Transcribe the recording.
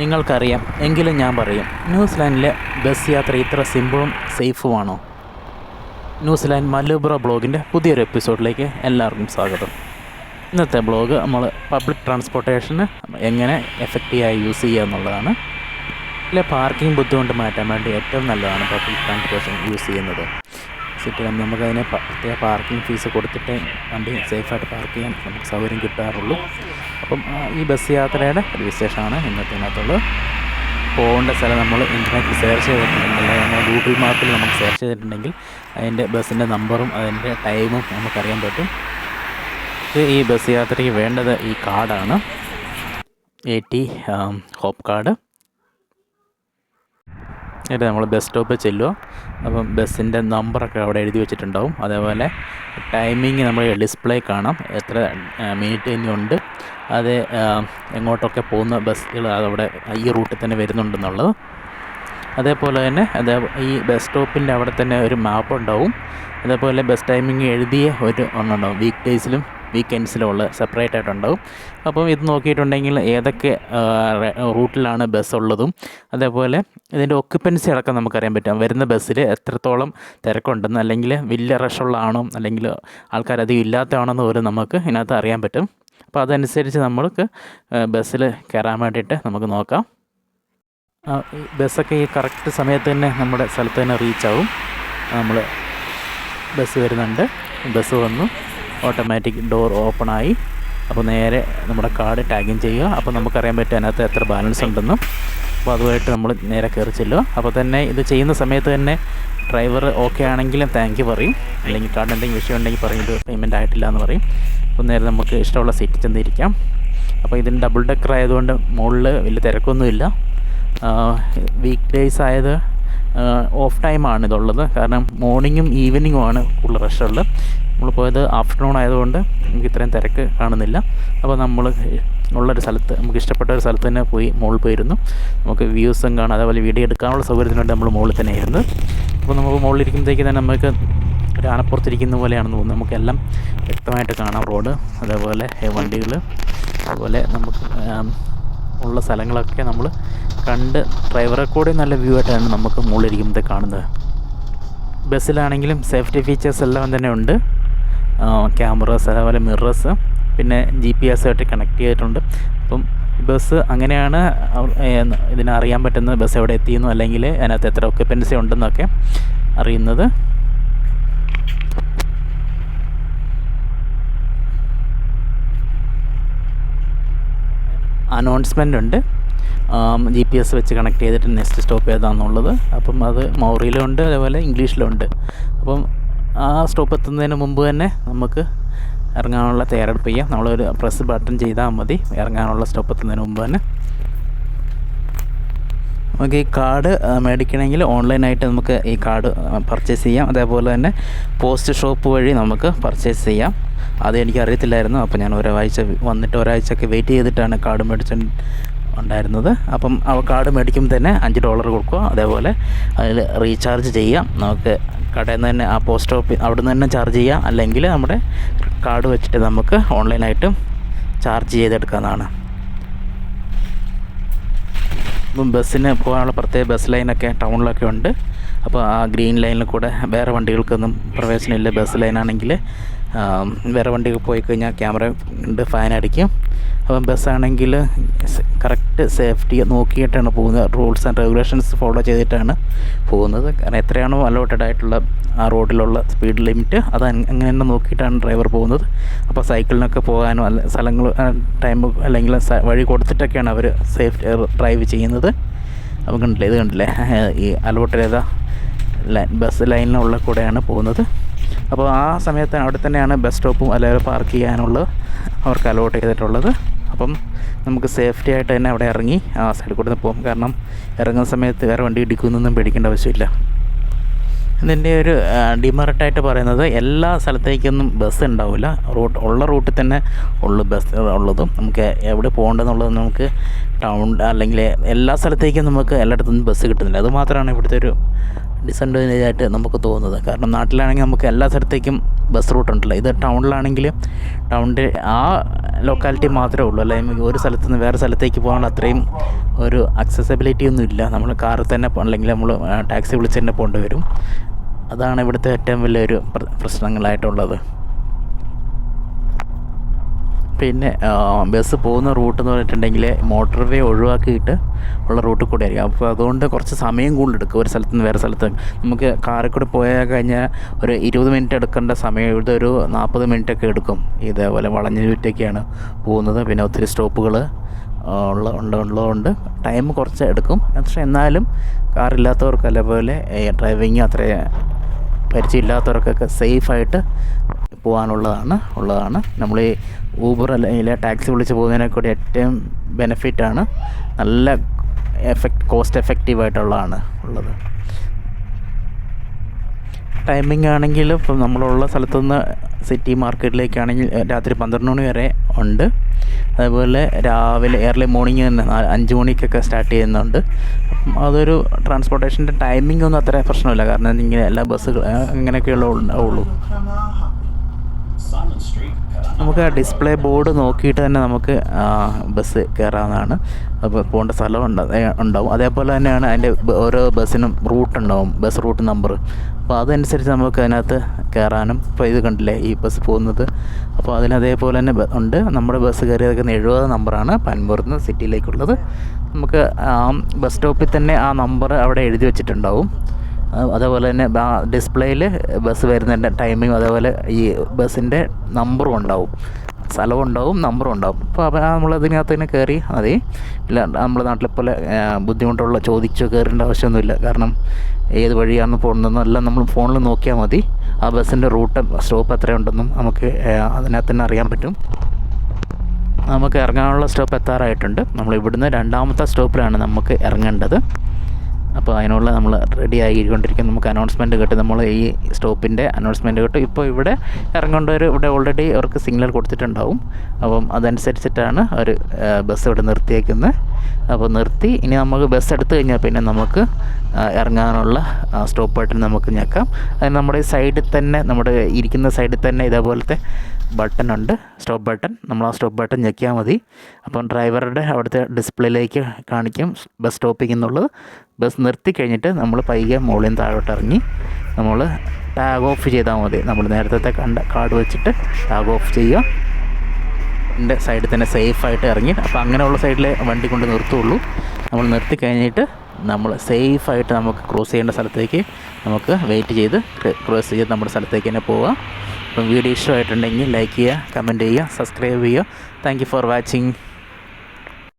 നിങ്ങൾക്കറിയാം എങ്കിലും ഞാൻ പറയും ന്യൂസിലാൻഡിലെ ബസ് യാത്ര ഇത്ര സിമ്പിളും സേഫുമാണോ ന്യൂസിലാൻഡ് മലബുറ ബ്ലോഗിന്റെ പുതിയൊരു എപ്പിസോഡിലേക്ക് എല്ലാവർക്കും സ്വാഗതം. ഇന്നത്തെ ബ്ലോഗ് നമ്മൾ പബ്ലിക് ട്രാൻസ്പോർട്ടേഷന് എങ്ങനെ എഫക്റ്റീവായി യൂസ് ചെയ്യുക എന്നുള്ളതാണ്. ഇതിലെ പാർക്കിംഗ് ബുദ്ധിമുട്ട് മാറ്റാൻ വേണ്ടി ഏറ്റവും നല്ലതാണ് പബ്ലിക് ട്രാൻസ്പോർട്ടേഷൻ യൂസ് ചെയ്യുന്നത്. സിറ്റി നമുക്കതിനെ പ- പ്രത്യേക പാർക്കിംഗ് ഫീസ് കൊടുത്തിട്ട് വണ്ടി സേഫായിട്ട് പാർക്ക് ചെയ്യാൻ നമുക്ക് സൗകര്യം കിട്ടാറുള്ളൂ. അപ്പം ഈ ബസ് യാത്രയുടെ ഒരു വിശേഷമാണ് ഇന്നത്തെ ഇതിനകത്തുള്ളത് പോകേണ്ട സ്ഥലം നമ്മൾ ഇന്റർനെറ്റിൽ സെർച്ച് ചെയ്തിട്ടുണ്ടെങ്കിൽ അല്ലെങ്കിൽ നമ്മൾ ഗൂഗിൾ മാപ്പിൽ നമുക്ക് സെർച്ച് ചെയ്തിട്ടുണ്ടെങ്കിൽ അതിന്റെ ബസ്സിന്റെ നമ്പറും അതിന്റെ ടൈമും നമുക്കറിയാൻ പറ്റും. ഇത് ഈ ബസ് യാത്രയ്ക്ക് വേണ്ടത് ഈ കാർഡാണ്. A T hop card. എന്നിട്ട് നമ്മൾ ബസ് സ്റ്റോപ്പിൽ ചെല്ലുക അപ്പം ബസ്സിന്റെ നമ്പറൊക്കെ അവിടെ എഴുതി വെച്ചിട്ടുണ്ടാവും. അതേപോലെ ടൈമിങ് നമ്മൾ ഡിസ്പ്ലേ കാണാം. എത്ര മിനിറ്റ് ഇനിയുണ്ട് അത് എങ്ങോട്ടൊക്കെ പോകുന്ന ബസ്സുകൾ അതവിടെ ഈ റൂട്ടിൽ തന്നെ വരുന്നുണ്ടെന്നുള്ളത്. അതേപോലെ തന്നെ അതേ ഈ ബസ് സ്റ്റോപ്പിന്റെ അവിടെ തന്നെ ഒരു മാപ്പ് ഉണ്ടാവും. അതേപോലെ ബസ് ടൈമിംഗ് എഴുതിയ ഒരു ഒന്നുണ്ടാവും. വീക്ക് ഡേയ്സിലും വീക്കെൻഡ്സിലും ഉള്ള സെപ്പറേറ്റ് ആയിട്ടുണ്ടാവും. അപ്പോൾ ഇത് നോക്കിയിട്ടുണ്ടെങ്കിൽ ഏതൊക്കെ റൂട്ടിലാണ് ബസ് ഉള്ളതും അതേപോലെ ഇതിന്റെ ഒക്യുപ്പൻസി അടക്കം നമുക്കറിയാൻ പറ്റും. വരുന്ന ബസ്സിൽ എത്രത്തോളം തിരക്കുണ്ടെന്ന് അല്ലെങ്കിൽ വലിയ റഷുള്ളതാണോ അല്ലെങ്കിൽ ആൾക്കാരധികം ഇല്ലാത്തതാണെന്ന് പോലും നമുക്ക് ഇതിനകത്ത് അറിയാൻ പറ്റും. അപ്പോൾ അതനുസരിച്ച് നമ്മൾക്ക് ബസ്സിൽ കയറാൻ വേണ്ടിയിട്ട് നമുക്ക് നോക്കാം. ബസ്സൊക്കെ ഈ കറക്റ്റ് സമയത്ത് തന്നെ നമ്മുടെ സ്ഥലത്ത് തന്നെ റീച്ചാവും നമ്മൾ ബസ് വരുന്നുണ്ട്. ബസ് വന്നു. ഓട്ടോമാറ്റിക് ഡോർ ഓപ്പണായി അപ്പോൾ നേരെ നമ്മുടെ കാർഡ് ടാഗിൻ ചെയ്യുക. അപ്പോൾ നമുക്കറിയാൻ പറ്റും അതിനകത്ത് എത്ര ബാലൻസ് ഉണ്ടെന്നും. അപ്പോൾ അതുമായിട്ട് നമ്മൾ നേരെ കയറി ചെല്ലുക. അപ്പോൾ തന്നെ ഇത് ചെയ്യുന്ന സമയത്ത് തന്നെ ഡ്രൈവർ ഓക്കെ ആണെങ്കിലും താങ്ക് യു പറയും. അല്ലെങ്കിൽ കാർഡ് എന്തെങ്കിലും വിഷയം ഉണ്ടെങ്കിൽ പറയും ഇത് പേയ്മെന്റ് ആയിട്ടില്ല എന്ന് പറയും. അപ്പോൾ നേരെ നമുക്ക് ഇഷ്ടമുള്ള സീറ്റ് ചെന്നിരിക്കാം. അപ്പോൾ ഇതിന് ഡബിൾ ഡെക്കർ ആയതുകൊണ്ട് മുകളിൽ വലിയ തിരക്കൊന്നുമില്ല. വീക്ക് ഡേയ്സ് ആയത് ഓഫ് ടൈമാണ് ഇതുള്ളത്. കാരണം മോർണിംഗും ഈവനിങ്ങും ആണ് കൂടുതൽ റഷുള്ളത് നമ്മൾ പോയത് ആഫ്റ്റർനൂൺ ആയതുകൊണ്ട് നമുക്ക് ഇത്രയും തിരക്ക് കാണുന്നില്ല. അപ്പോൾ നമ്മൾ ഉള്ളൊരു സ്ഥലത്ത് നമുക്ക് ഇഷ്ടപ്പെട്ട ഒരു സ്ഥലത്ത് തന്നെ പോയി മുകളിൽ പോയിരുന്നു. നമുക്ക് വ്യൂസും കാണാം. അതേപോലെ വീഡിയോ എടുക്കാനുള്ള സൗകര്യത്തിന് വേണ്ടി നമ്മൾ മുകളിൽ തന്നെ ആയിരുന്നു അപ്പോൾ നമുക്ക് മുകളിൽ ഇരിക്കുമ്പോഴത്തേക്ക് തന്നെ നമുക്ക് ഒരു ആനപ്പുറത്തിരിക്കുന്ന പോലെയാണെന്ന് തോന്നുന്നു. നമുക്കെല്ലാം വ്യക്തമായിട്ട് കാണാം റോഡ് അതേപോലെ വണ്ടികൾ. അതുപോലെ നമുക്ക് ഉള്ള സ്ഥലങ്ങളൊക്കെ നമ്മൾ കണ്ട് ഡ്രൈവറെ കൂടെ നല്ല വ്യൂ ആയിട്ടാണ് നമുക്ക് മുകളിലിരിക്കുമ്പോൾ കാണുന്നത്. ബസ്സിലാണെങ്കിലും സേഫ്റ്റി ഫീച്ചേഴ്സ് എല്ലാം തന്നെ ഉണ്ട്. ക്യാമറസ് അതേപോലെ മിറേഴ്സ് പിന്നെ ജി പി എസ് ആയിട്ട് കണക്ട് ചെയ്തിട്ടുണ്ട്. അപ്പം ബസ് അങ്ങനെയാണ് ഇതിനറിയാൻ പറ്റുന്നത് ബസ് എവിടെ എത്തിയെന്നോ അല്ലെങ്കിൽ അതിനകത്ത് എത്ര ഒക്യുപ്പൻസി ഉണ്ടെന്നൊക്കെ അറിയുന്നത്. അനൗൺസ്മെന്റ് ഉണ്ട്. ജി പി എസ് വെച്ച് കണക്ട് ചെയ്തിട്ട് നെക്സ്റ്റ് സ്റ്റോപ്പ് ഏതാണെന്നുള്ളത് അപ്പം അത് മൗറിയിലും ഉണ്ട് അതേപോലെ ഇംഗ്ലീഷിലും ഉണ്ട്. അപ്പം ആ സ്റ്റോപ്പ് എത്തുന്നതിന് മുമ്പ് തന്നെ നമുക്ക് ഇറങ്ങാനുള്ള തയ്യാറെടുപ്പ് ചെയ്യാം. നമ്മളൊരു പ്രസ് ബട്ടൺ ചെയ്താൽ മതി. ഇറങ്ങാനുള്ള സ്റ്റോപ്പ് എത്തുന്നതിന് മുമ്പ് തന്നെ. നമുക്ക് ഈ കാർഡ് മേടിക്കണമെങ്കിൽ ഓൺലൈനായിട്ട് നമുക്ക് ഈ കാർഡ് പർച്ചേസ് ചെയ്യാം. അതേപോലെ തന്നെ പോസ്റ്റ് ഷോപ്പ് വഴി നമുക്ക് പർച്ചേസ് ചെയ്യാം. അത് എനിക്ക് അറിയത്തില്ലായിരുന്നു അപ്പോൾ ഞാൻ ഒരാഴ്ച വന്നിട്ട് ഒരാഴ്ചയൊക്കെ വെയിറ്റ് ചെയ്തിട്ടാണ് കാർഡ് മേടിച്ച ഉണ്ടായിരുന്നത്. അപ്പം ആ കാർഡ് മേടിക്കുമ്പോൾ തന്നെ അഞ്ച് ഡോളർ കൊടുക്കുക. അതേപോലെ അതിൽ റീചാർജ് ചെയ്യാം. നമുക്ക് കടയിൽ നിന്ന് തന്നെ ആ പോസ്റ്റ് ഓഫീസ് അവിടെ നിന്ന് തന്നെ ചാർജ് ചെയ്യാം. അല്ലെങ്കിൽ നമ്മുടെ കാർഡ് വെച്ചിട്ട് നമുക്ക് ഓൺലൈനായിട്ടും ചാർജ് ചെയ്തെടുക്കാവുന്നതാണ്. ഇപ്പം ബസ്സിന് പോകാനുള്ള പ്രത്യേക ബസ് ലൈനൊക്കെ ടൗണിലൊക്കെ ഉണ്ട്. അപ്പോൾ ആ ഗ്രീൻ ലൈനിൽ കൂടെ വേറെ വണ്ടികൾക്കൊന്നും പ്രവേശനമില്ല. ബസ് ലൈനാണെങ്കിൽ വേറെ വണ്ടികൾ പോയി കഴിഞ്ഞാൽ ക്യാമറ ഉണ്ട് ഫൈൻ അടിക്കും. അപ്പം ബസ്സാണെങ്കിൽ കറക്റ്റ് സേഫ്റ്റി നോക്കിയിട്ടാണ് പോകുന്നത്. റൂൾസ് ആൻഡ് റെഗുലേഷൻസ് ഫോളോ ചെയ്തിട്ടാണ് പോകുന്നത്. കാരണം എത്രയാണോ അലോട്ടഡ് ആയിട്ടുള്ള ആ റോഡിലുള്ള സ്പീഡ് ലിമിറ്റ്. അത് അങ്ങനെ തന്നെ നോക്കിയിട്ടാണ് ഡ്രൈവർ പോകുന്നത്. അപ്പോൾ സൈക്കിളിനൊക്കെ പോകാനോ അല്ല സ്ഥലങ്ങൾ ടൈം അല്ലെങ്കിൽ വഴി കൊടുത്തിട്ടൊക്കെയാണ് അവർ സേഫ് ഡ്രൈവ് ചെയ്യുന്നത്. അപ്പം കണ്ടില്ലേ ഇത് കണ്ടില്ലേ? ഈ അലോട്ട് ചെയ്ത ലൈൻ ബസ് ലൈനിലുള്ള കൂടെയാണ് പോകുന്നത്. അപ്പോൾ ആ സമയത്ത് അവിടെ തന്നെയാണ് ബസ് സ്റ്റോപ്പും അല്ലെങ്കിൽ പാർക്ക് ചെയ്യാനുള്ളത്. അവർക്ക് അലോട്ട് ചെയ്തിട്ടുള്ളത്. അപ്പം നമുക്ക് സേഫ്റ്റി ആയിട്ട് തന്നെ അവിടെ ഇറങ്ങി ആ സൈഡിൽ കൂടെ പോകും. കാരണം ഇറങ്ങുന്ന സമയത്ത് വേറെ വണ്ടി ഇടിക്കുന്നൊന്നും പേടിക്കേണ്ട ആവശ്യമില്ല. ഇതിന്റെ ഒരു ആയിട്ട് പറയുന്നത് എല്ലാ സ്ഥലത്തേക്കൊന്നും ബസ് ഉണ്ടാവില്ല. റൂട്ട് ഉള്ള റൂട്ടിൽ തന്നെ ഉള്ളു ബസ് ഉള്ളതും. നമുക്ക് എവിടെ പോകേണ്ടതെന്നുള്ളത് നമുക്ക് ടൗൺ അല്ലെങ്കിൽ എല്ലാ സ്ഥലത്തേക്കും നമുക്ക് എല്ലായിടത്തുനിന്നും ബസ് കിട്ടുന്നില്ല. അതുമാത്രമാണ് ഇവിടുത്തെ ഒരു ഡിസഡ്വാന്റേജ് ആയിട്ട് നമുക്ക് തോന്നുന്നത്. കാരണം നാട്ടിലാണെങ്കിൽ നമുക്ക് എല്ലാ സ്ഥലത്തേക്കും ബസ് റൂട്ട് ഉണ്ടല്ലോ. ഇത് ടൗണിലാണെങ്കിൽ ടൗണിന്റെ ആ ലൊക്കാലിറ്റി മാത്രമേ ഉള്ളൂ. അല്ലെങ്കിൽ ഒരു സ്ഥലത്തുനിന്ന് വേറെ സ്ഥലത്തേക്ക് പോകാനുള്ള അത്രയും ഒരു അക്സസിബിലിറ്റി ഒന്നും ഇല്ല. നമ്മൾ കാറിൽ തന്നെ അല്ലെങ്കിൽ നമ്മൾ ടാക്സി വിളിച്ച് തന്നെ പോകേണ്ടി വരും. അതാണ് ഇവിടുത്തെ ഏറ്റവും വലിയൊരു പ്ര- പ്രശ്നങ്ങളായിട്ടുള്ളത്. പിന്നെ ബസ് പോകുന്ന റൂട്ട് എന്ന് പറഞ്ഞിട്ടുണ്ടെങ്കിൽ മോട്ടോർ വേ ഒഴിവാക്കിയിട്ട് ഉള്ള റൂട്ടിൽ കൂടെ ആയിരിക്കും അപ്പോൾ അതുകൊണ്ട് കുറച്ച് സമയം കൂടുതലെടുക്കും ഒരു സ്ഥലത്ത് നിന്ന് വേറെ സ്ഥലത്ത് നമുക്ക് കാറിൽ കൂടെ പോയാൽ കഴിഞ്ഞാൽ ഒരു ഇരുപത് മിനിറ്റ് എടുക്കേണ്ട സമയം ഇവിടെ ഒരു നാൽപ്പത് മിനിറ്റൊക്കെ എടുക്കും. ഇതേപോലെ വളഞ്ഞ ചുറ്റൊക്കെയാണ് പോകുന്നത്. പിന്നെ ഒത്തിരി സ്റ്റോപ്പുകൾ ഉള്ള ഉണ്ട് ഉള്ളതുകൊണ്ട് ടൈം കുറച്ച് എടുക്കും. പക്ഷേ എന്നാലും കാറില്ലാത്തവർക്ക് അതേപോലെ ഡ്രൈവിങ് അത്ര പരിചയമില്ലാത്തവർക്കൊക്കെ സേഫായിട്ട് പോകാനുള്ളതാണ് ഉള്ളതാണ്. നമ്മൾ ഈ ഊബർ അല്ലെങ്കിൽ ടാക്സി വിളിച്ച് പോകുന്നതിനെക്കൂടി ഏറ്റവും ബെനിഫിറ്റാണ് നല്ല എഫക്റ്റ് കോസ്റ്റ് എഫക്റ്റീവായിട്ടുള്ളതാണ് ഉള്ളത്. ടൈമിംഗ് ആണെങ്കിൽ ഇപ്പം നമ്മളുള്ള സ്ഥലത്തുനിന്ന് സിറ്റി മാർക്കറ്റിലേക്കാണെങ്കിൽ രാത്രി പന്ത്രണ്ട് മണി വരെ ഉണ്ട്. അതുപോലെ രാവിലെ ഏർലി മോർണിംഗ് തന്നെ നാല് അഞ്ച് മണിക്കൊക്കെ സ്റ്റാർട്ട് ചെയ്യുന്നുണ്ട്. അപ്പം അതൊരു ട്രാൻസ്പോർട്ടേഷന്റെ ടൈമിംഗ് ഒന്നും അത്ര പ്രശ്നമില്ല. കാരണം ഇങ്ങനെ എല്ലാ ബസ്സുകൾ അങ്ങനെയൊക്കെയുള്ള Silent നമുക്ക് ആ ഡിസ്പ്ലേ ബോർഡ് നോക്കിയിട്ട് തന്നെ നമുക്ക് ബസ് കയറാവുന്നതാണ് അപ്പോൾ പോകേണ്ട സ്ഥലം ഉണ്ടാവും. അതേപോലെ തന്നെയാണ് അതിന്റെ ഓരോ ബസ്സിനും റൂട്ട് ഉണ്ടാവും. ബസ് റൂട്ട് നമ്പർ അപ്പോൾ അതനുസരിച്ച് നമുക്ക് അതിനകത്ത് കയറാനും ഇപ്പോൾ ഇത് കണ്ടില്ലേ ഈ ബസ് പോകുന്നത്. അപ്പോൾ അതിന് അതേപോലെ തന്നെ ഉണ്ട്. നമ്മുടെ ബസ് കയറിയതൊക്കെ എഴുപത് നമ്പറാണ്. പൻപൂർന്ന് നിന്ന് സിറ്റിയിലേക്കുള്ളത്. നമുക്ക് ആ ബസ് സ്റ്റോപ്പിൽ തന്നെ ആ നമ്പർ അവിടെ എഴുതി വെച്ചിട്ടുണ്ടാവും. അതേപോലെ തന്നെ ഡിസ്പ്ലേയിൽ ബസ് വരുന്നതിന്റെ ടൈമിങ് അതേപോലെ ഈ ബസ്സിന്റെ നമ്പറും ഉണ്ടാവും. സ്ഥലവും ഉണ്ടാവും. നമ്പറും ഉണ്ടാവും അപ്പോൾ അപ്പം നമ്മൾ അതിനകത്ത് തന്നെ കയറി മതി. ഇല്ല നമ്മുടെ നാട്ടിലെ പോലെ ബുദ്ധിമുട്ടുള്ള ചോദിച്ചോ കയറേണ്ട ആവശ്യമൊന്നുമില്ല. കാരണം ഏത് വഴിയാണ് പോകുന്നതെന്നും എല്ലാം നമ്മൾ ഫോണിൽ നോക്കിയാൽ മതി. ആ ബസ്സിന്റെ റൂട്ട് സ്റ്റോപ്പ് എത്രയുണ്ടെന്നും നമുക്ക് അതിനകത്ത് തന്നെ അറിയാൻ പറ്റും. നമുക്ക് ഇറങ്ങാനുള്ള സ്റ്റോപ്പ് എത്താറായിട്ടുണ്ട്. നമ്മൾ ഇവിടുന്ന് രണ്ടാമത്തെ സ്റ്റോപ്പിലാണ് നമുക്ക് ഇറങ്ങേണ്ടത്. അപ്പോൾ അതിനുള്ള നമ്മൾ റെഡി ആയിക്കൊണ്ടിരിക്കും നമുക്ക് അനൗൺസ്മെന്റ് കിട്ടും. നമ്മൾ ഈ സ്റ്റോപ്പിന്റെ അനൗൺസ്മെന്റ് കിട്ടും. ഇപ്പോൾ ഇവിടെ ഇറങ്ങേണ്ടവർ ഇവിടെ ഓൾറെഡി അവർക്ക് സിഗ്നൽ കൊടുത്തിട്ടുണ്ടാവും. അപ്പം അതനുസരിച്ചിട്ടാണ് അവർ ബസ് ഇവിടെ നിർത്തിയേക്കുന്നത്. അപ്പോൾ നിർത്തി. ഇനി നമുക്ക് ബസ് എടുത്തു കഴിഞ്ഞാൽ പിന്നെ നമുക്ക് ഇറങ്ങാനുള്ള സ്റ്റോപ്പ് ബട്ടൺ നമുക്ക് ഞെക്കാം. അതിന് നമ്മുടെ സൈഡിൽ തന്നെ നമ്മുടെ ഇരിക്കുന്ന സൈഡിൽ തന്നെ ഇതേപോലത്തെ ബട്ടൺ ഉണ്ട്. സ്റ്റോപ്പ് ബട്ടൺ നമ്മൾ ആ സ്റ്റോപ്പ് ബട്ടൺ ഞെക്കിയാൽ മതി. അപ്പം ഡ്രൈവറുടെ അവിടുത്തെ ഡിസ്പ്ലേയിലേക്ക് കാണിക്കും ബസ് സ്റ്റോപ്പിംഗ് എന്നുള്ളത്. ബസ് നിർത്തി കഴിഞ്ഞിട്ട് നമ്മൾ പയ്യെ മുകളിൽ താഴോട്ട് ഇറങ്ങി. നമ്മൾ ടാഗ് ഓഫ് ചെയ്താൽ മതി. നമ്മൾ നേരത്തെ കണ്ട കാർഡ് വെച്ചിട്ട് ടാഗ് ഓഫ് ചെയ്യുക. എന്റെ സൈഡിൽ തന്നെ സേഫായിട്ട് ഇറങ്ങി. അപ്പോൾ അങ്ങനെയുള്ള സൈഡിലെ വണ്ടി കൊണ്ട് നിർത്തുള്ളൂ. നമ്മൾ നിർത്തി കഴിഞ്ഞിട്ട് നമ്മൾ സേഫായിട്ട് നമുക്ക് ക്രോസ് ചെയ്യേണ്ട സ്ഥലത്തേക്ക് നമുക്ക് വെയിറ്റ് ചെയ്ത് ക്രോസ് ചെയ്ത് നമ്മുടെ സ്ഥലത്തേക്ക് തന്നെ പോവാം. അപ്പം വീഡിയോ ഇഷ്ടമായിട്ടുണ്ടെങ്കിൽ ലൈക്ക് ചെയ്യുക കമന്റ് ചെയ്യുക സബ്സ്ക്രൈബ് ചെയ്യുക. Thank for watching.